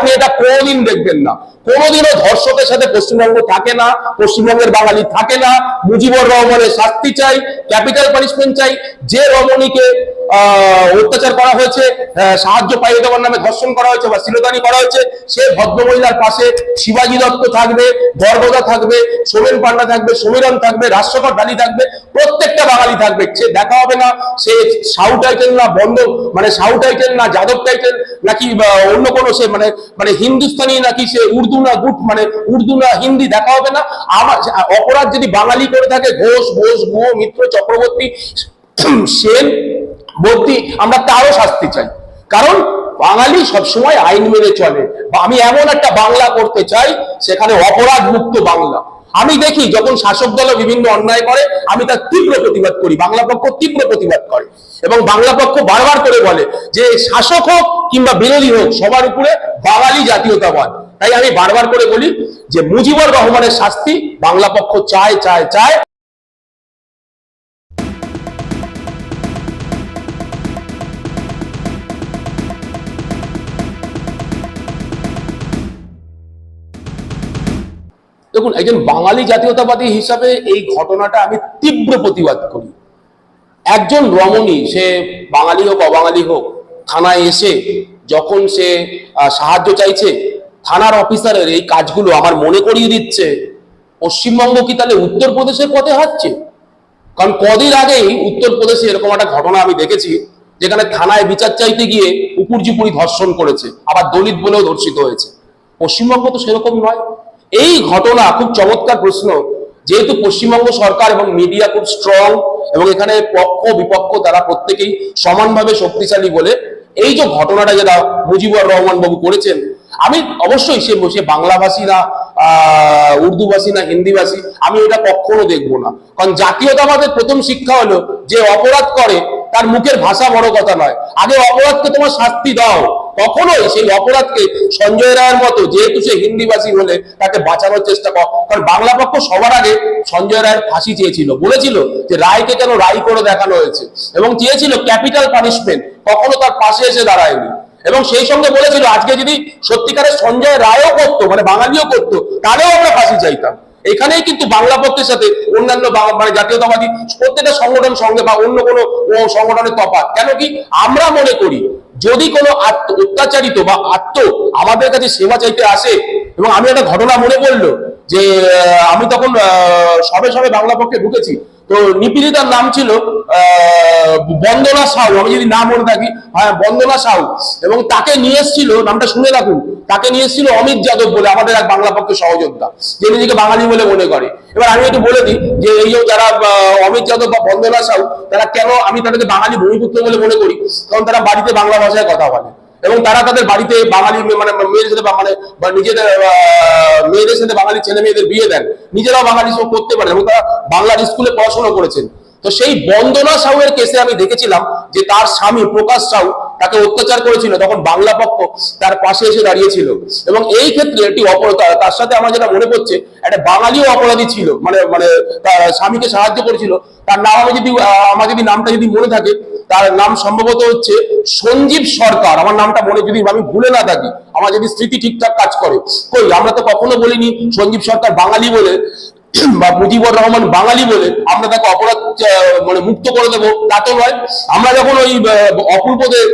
আপনি এটা কোনোদিন দেখবেন না। কোনোদিনও ধর্ষকের সাথে পশ্চিমবঙ্গ থাকে না, পশ্চিমবঙ্গের বাঙালি থাকে না। মুজিবুর রহমানের শাস্তি চাই, ক্যাপিটাল পানিশমেন্ট চাই। যে রমণীকে অত্যাচার করা হয়েছে সাহায্য পাইয়ে দেওয়ার নামে ধর্ষণ করা হয়েছে বা শিলদানি করা হয়েছে, সে ভদ্রমহিলার পাশে শিবাজি দত্ত থাকবে গর্বদা থাকবে, সোমেন পান্ডা থাকবে, সমীরণ থাকবে, রাজশেখর ডালি থাকবে, প্রত্যেকটা বাঙালি থাকবে। সে দেখা হবে না, সে সাউ টাইটেল না, বন্ধ মানে সাউ টাইটেল না, যাদব টাইটেল নাকি অন্য কোনো সে মানে মানে হিন্দুস্তানি নাকি সে উর্দু না গুট মানে উর্দু না হিন্দি দেখা হবে না। আমার অপরাধ যদি বাঙালি করে থাকে, ঘোষ ঘোষ গুহ, মিত্র, চক্রবর্তী সেন বর্তি আমরা তারও শাস্তি চাই। কারণ বাঙালি সবসময় আইন মেনে চলে। বা আমি এমন একটা বাংলা করতে চাই, সেখানে অপরাধ মুক্ত বাংলা। আমি দেখি যখন শাসক দল বিভিন্ন অন্যায় করে, আমি তার তীব্র প্রতিবাদ করি। বাংলা পক্ষ তীব্র প্রতিবাদ করে। এবং বাংলা পক্ষ বারবার করে বলে যে, শাসক হোক কিংবা বিরোধী হোক, সবার উপরে বাঙালি জাতীয়তাবাদ। তাই আমি বারবার করে বলি যে, মুজিবুর রহমানের শাস্তি বাংলা পক্ষ চায় চায় চায়। দেখুন, একজন বাঙালি জাতীয়তাবাদী হিসাবে এই ঘটনাটা আমি তীব্র প্রতিবাদ করি। একজন রমণী, সে বাঙালি হোক, অবাঙালি হোক, থানায় এসে যখন সে সাহায্য চাইছে, থানার অফিসারের এই কাজগুলো আমার মনে করিয়ে দিচ্ছে। পশ্চিমবঙ্গ কি তাহলে উত্তরপ্রদেশের পথে হাঁটছে? কারণ কদিন আগেই উত্তরপ্রদেশে এরকম একটা ঘটনা আমি দেখেছি, যেখানে থানায় বিচার চাইতে গিয়ে উপর্যুপুরি ধর্ষণ করেছে, আবার দলিত বলেও ধর্ষিত হয়েছে। পশ্চিমবঙ্গ তো সেরকম নয়। এই ঘটনা খুব চমৎকার প্রশ্ন। যেহেতু পশ্চিমবঙ্গ সরকার এবং মিডিয়া খুব স্ট্রং এবং এখানে পক্ষ বিপক্ষ তারা প্রত্যেকেই সমানভাবে শক্তিশালী বলে এই যে ঘটনাটা যেটা মুজিবুর রহমান বাবু করেছেন আমি অবশ্যই সে বসে বাংলাভাষী না আহ, উর্দুভাষী না হিন্দিভাষী আমি এটা কখনো দেখব না। কারণ জাতীয়তাবাদের প্রথম শিক্ষা হলো যে অপরাধ করে তার মুখের ভাষা বড় কথা নয়। আগে অপরাধকে তোমার শাস্তি দাও। কখনোই সেই অপরাধকে সঞ্জয় রায়ের মতো, যেহেতু সে হিন্দিভাষী হলে তাকে বাঁচানোর চেষ্টা কর। কারণ বাংলা পক্ষ সবার আগে সঞ্জয় রায়ের ফাঁসি চেয়েছিল। বলেছিল যে রায়কে কেন রায় করে দেখানো হয়েছে। এবং চেয়েছিল ক্যাপিটাল পানিশমেন্ট। কখনো তার পাশে এসে দাঁড়ায়নি। এবং সেই সঙ্গে বলেছিল, আজকে যদি সত্যিকারের সঞ্জয় রায়ও করতো মানে বাঙালিও করতো, তাহলেও আমরা ফাঁসি চাইতাম। এখানেই কিন্তু বাংলা পক্ষের সাথে অন্যান্য মানে জাতীয়তাবাদী প্রত্যেকটা সংগঠন সঙ্গে বা অন্য কোনো সংগঠনের তফাৎ। কেন কি আমরা মনে করি যদি কোনো আত্ম অত্যাচারিত বা আত্ম আমাদের কাছে সেবা চাইতে আসে, এবং আমি একটা ঘটনা মনে পড়ল যে আমি তখন সবে সবে বাংলা পক্ষে ঢুকেছি। তো নিপীড়িতার নাম ছিল বন্দনা সাউ। আমি যদি নাম বলে থাকি হ্যাঁ বন্দনা সাউ। এবং তাকে নিয়ে এসেছিল, নামটা শুনে রাখুন, তাকে নিয়ে এসেছিল অমিত যাদব বলে আমাদের এক বাংলা পক্ষের সহযোদ্ধা, যে নিজেকে বাঙালি বলে মনে করে। এবার আমি একটু বলে দিই যে এই যারা অমিত যাদব বা বন্দনা সাউ, তারা কেন আমি তাদেরকে বাঙালি ভূমিপুত্র বলে মনে করি? কারণ তারা বাড়িতে বাংলা ভাষায় কথা বলে। এবং তারা তাদের বাড়িতে বাঙালি মানে মেয়ের সাথে মানে বা নিজেদের মেয়েদের সাথে বাঙালি ছেলে মেয়েদের বিয়ে দেন। নিজেরাও বাঙালি সব করতে পারে এবং তারা বাংলার স্কুলে পড়াশোনা করেছেন। তো সেই বন্দনা সাউয়ের কেসে আমি দেখেছিলাম যে তার স্বামী প্রকাশ সাউ তাকে অত্যাচার করেছিল, তখন বাংলা পক্ষ তার পাশে এসে দাঁড়িয়েছিল। এবং এই ক্ষেত্রে একটি অপরাধ, তার সাথে আমার যেটা মনে পড়ছে, একটা বাঙালিও অপরাধী ছিল মানে মানে তার স্বামীকে সাহায্য করেছিল। তার নাম আমি যদি আমার যদি নামটা যদি মনে থাকে, তার নাম সম্ভবত হচ্ছে সঞ্জীব সরকার। আমার নামটা মনে, যদি আমি ভুলে না থাকি, আমার যদি স্মৃতি ঠিকঠাক কাজ করে। কই, আমরা তো কখনো বলিনি সঞ্জীব সরকার বাঙালি বলে। বা মুজিবুর রহমান বাঙালি বলে আমরা তাকে অপরাধ মানে মুক্ত করে দেবো তা তো নয়। আমরা যখন ওই অপূর্বদের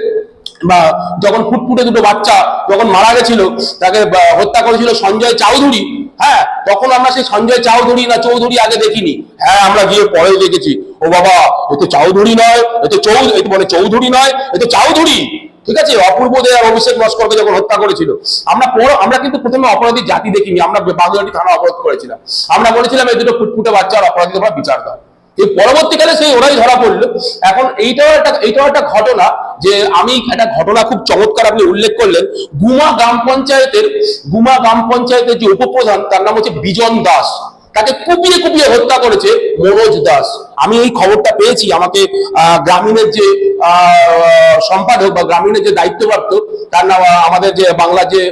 বা যখন ফুটফুটে দুটো বাচ্চা যখন মারা গেছিল, তাকে হত্যা করেছিল সঞ্জয় চৌধুরী হ্যাঁ তখন আমরা সেই সঞ্জয় চৌধুরী না চৌধুরী আগে দেখিনি। হ্যাঁ আমরা গিয়ে পরে দেখেছি। ও বাবা, এ তো চৌধুরী নয়, এ তো চৌ, এ তো মানে চৌধুরী নয়, এ তো চৌধুরী ঠিক আছে? অপূর্ব দে আর অভিষেক নস্করকে যখন হত্যা করেছিল, আমরা আমরা কিন্তু প্রথমে অপরাধী জাতি দেখিনি, আমরা বাগুয়াটি থানা অবরোধ করেছিলাম। আমরা বলেছিলাম, এই দুটো ফুটফুটে বাচ্চার অপরাধী তোমরা বিচার দাও। এই পরবর্তীকালে সেই ওরাই ধরা পড়ল। এখন এইটাও একটা এইটাও একটা ঘটনা যে আমি একটা ঘটনা খুব চমৎকার আপনি উল্লেখ করলেন। গুমা গ্রাম পঞ্চায়েতের গুমা গ্রাম পঞ্চায়েতের যে উপপ্রধান, তার নাম হচ্ছে বিজন দাস। তাকে কুপিয়ে কুপিয়ে হত্যা করেছে মনোজ দাস। আমি এই খবরটা পেয়েছি, আমাকে গ্রামীণের যে সম্পাদক বা গ্রামীণের যে দায়িত্বপ্রাপ্ত, তার নাম আমাদের যে বাংলা যে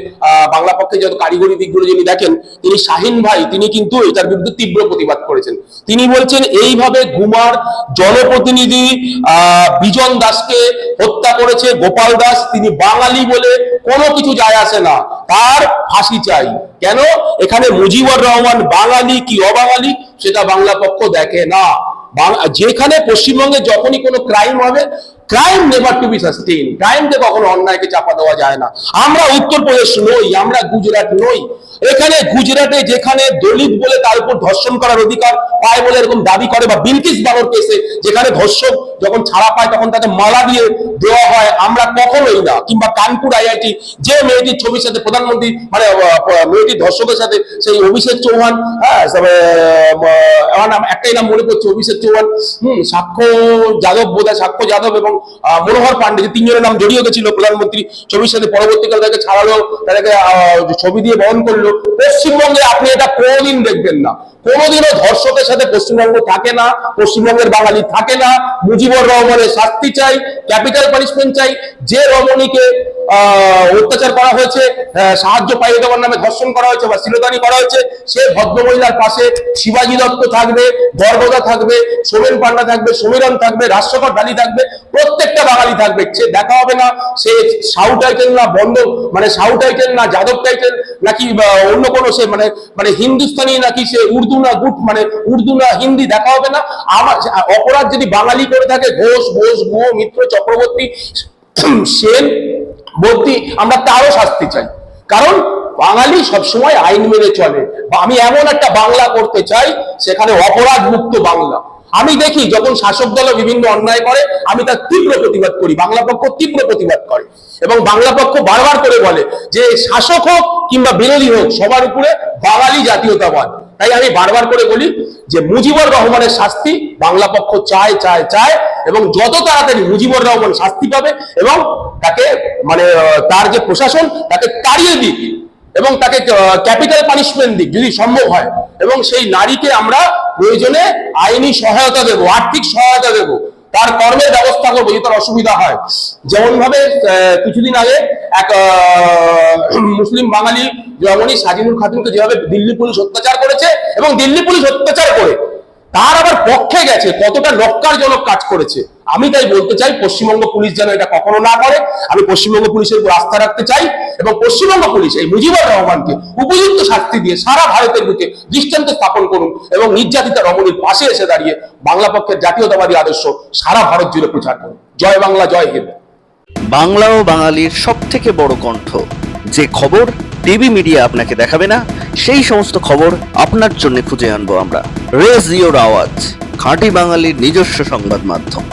বাংলা পক্ষে যত কারিগরি দিকগুলো যিনি দেখেন, তিনি শাহিন ভাই, তিনি কিন্তু এটার বিরুদ্ধে তীব্র প্রতিবাদ করেছেন। তিনি বলছেন, এইভাবে গুমার জনপ্রতিনিধি বিজন দাসকে হত্যা করেছে গোপাল দাস, তিনি বাঙালি বলে কোনো কিছু যায় আসে না। তার ফাঁসি চাই। কেন? এখানে মুজিবুর রহমান বাঙালি কি অবাঙালি, সেটা বাংলা পক্ষ দেখে না। যেখানে পশ্চিমবঙ্গে যখনই কোনো ক্রাইম হবে crime never to be sustain ক্রাইমকে কখনো অন্যায়কে চাপা দেওয়া যায় না। আমরা উত্তরপ্রদেশ নই, আমরা গুজরাট নই। এখানে গুজরাটে যেখানে দলিত বলে তার উপর ধর্ষণ করার অধিকার পায় বলে এরকম দাবি করে বা বিলকিস বাবর কেসে যেখানে ধর্ষক যখন ছাড়া পায় তখন তাকে মালা দিয়ে দেওয়া হয়, আমরা কখনোই না। কিংবা কানপুর আইআইটি, যে মেয়েটির ছবির সাথে প্রধানমন্ত্রী মানে মেয়েটির ধর্ষকের সাথে সেই অভিষেক চৌহান হ্যাঁ একটাই নাম মনে পড়ছে, অভিষেক চৌহান। হম, সাক্ষ্য যাদব বোধহয়, সাক্ষ্য যাদব এবং মনোহর পান্ডে যে তিনজনের নাম জড়িয়ে গেছিল প্রধানমন্ত্রী। ছবির সাথে পরবর্তীকালে তাকে ছাড়ালো তাদেরকে ছবি দিয়ে বহন করল। পশ্চিমবঙ্গে আপনি এটা কোনোদিন দেখবেন না। কোনোদিনও ধর্ষকের সাথে পশ্চিমবঙ্গ থাকে না, পশ্চিমবঙ্গের বাঙালি থাকে না। মুজিবুর রহমানের শাস্তি চাই, ক্যাপিটাল পানিশমেন্ট চাই। যে রমণীকে অত্যাচার করা হয়েছে সাহায্য পাইয়ে দেওয়ার নামে ধর্ষণ করা হয়েছে বা শিরোধানি করা হয়েছে, সে ভদ্রমহিলার পাশে শিবাজি দত্ত থাকবে বরগদা থাকবে, সোমেন পান্ডা থাকবে, সমীরণ থাকবে, রাজশেখর ঢালি থাকবে, প্রত্যেকটা বাঙালি থাকবে। সে দেখা হবে না, সে সাউ টাইটেল না, বন্ধ মানে সাউ টাইটেল না, যাদব টাইটেল নাকি অন্য কোনো সে মানে মানে হিন্দুস্তানি নাকি সে উর্দু না গুট মানে উর্দু না হিন্দি দেখা হবে না? আমার অপরাধ যদি বাঙালি করে থাকে, ঘোষ ঘোষ গুহ মিত্র, চক্রবর্তী, সেন বর্তি আমরা তারও শাস্তি চাই। কারণ বাঙালি সবসময় আইন মেনে চলে। আমি এমন একটা বাংলা করতে চাই, সেখানে অপরাধ মুক্ত বাংলা। আমি দেখি যখন শাসক দল বিভিন্ন অন্যায় করে, আমি তার তীব্র প্রতিবাদ করি। বাংলা পক্ষ তীব্র প্রতিবাদ করে। এবং বাংলা পক্ষ বারবার করে বলে যে শাসক হোক কিংবা বিরোধী হোক, সবার উপরে বাঙালি জাতীয়তাবাদ। তাই আমি বারবার করে বলি যে মুজিবুর রহমানের শাস্তি বাংলা পক্ষ চায় চায় চায়, এবং যত তাড়াতাড়ি মুজিবুর রহমান শাস্তি পাবে এবং তাকে মানে তার যে প্রশাসন, তাকে তাড়িয়ে দিক এবং তাকে ক্যাপিটাল পানিশমেন্ট দিক যদি সম্ভব হয়। এবং সেই নারীকে আমরা প্রয়োজনে আইনি সহায়তা দেব, আর্থিক সহায়তা দেব। তার কর্মের ব্যবস্থা করব, যদি তার অসুবিধা হয়। যেমন ভাবে কিছুদিন আগে এক মুসলিম বাঙালি জয়মণি সাজিনুল খাতুনকে যেভাবে দিল্লি পুলিশ অত্যাচার করেছে এবং দিল্লি পুলিশ অত্যাচার করে, তার আবার পক্ষে গেছে, কতটা লক্কারজনক কাজ করেছে। আমি তাই বলতে চাই, পশ্চিমবঙ্গ পুলিশ যেন এটা কখনো না করে। আমি পশ্চিমবঙ্গ পুলিশের উপর আস্থা রাখতে চাই এবং পশ্চিমবঙ্গ পুলিশ এই মুজিবুর রহমানকে উপযুক্ত শাস্তি দিয়ে সারা ভারতের বুকে দৃষ্টান্ত স্থাপন করুন এবং নির্যাতিতা রমণীর পাশে এসে দাঁড়িয়ে বাংলা পক্ষের জাতীয়তাবাদী আদর্শ সারা ভারত জুড়ে প্রচার করুন। জয় বাংলা, জয় হিন্দ। বাংলা ও বাঙালির সব থেকে বড় কণ্ঠ। যে খবর টিভি মিডিয়া আপনাকে দেখাবে না, সেই সমস্ত খবর আপনার জন্য খুঁজে আনব আমরা। রেজ ইওর আওয়াজ, খাঁটি বাঙালির নিজস্ব সংবাদ মাধ্যম।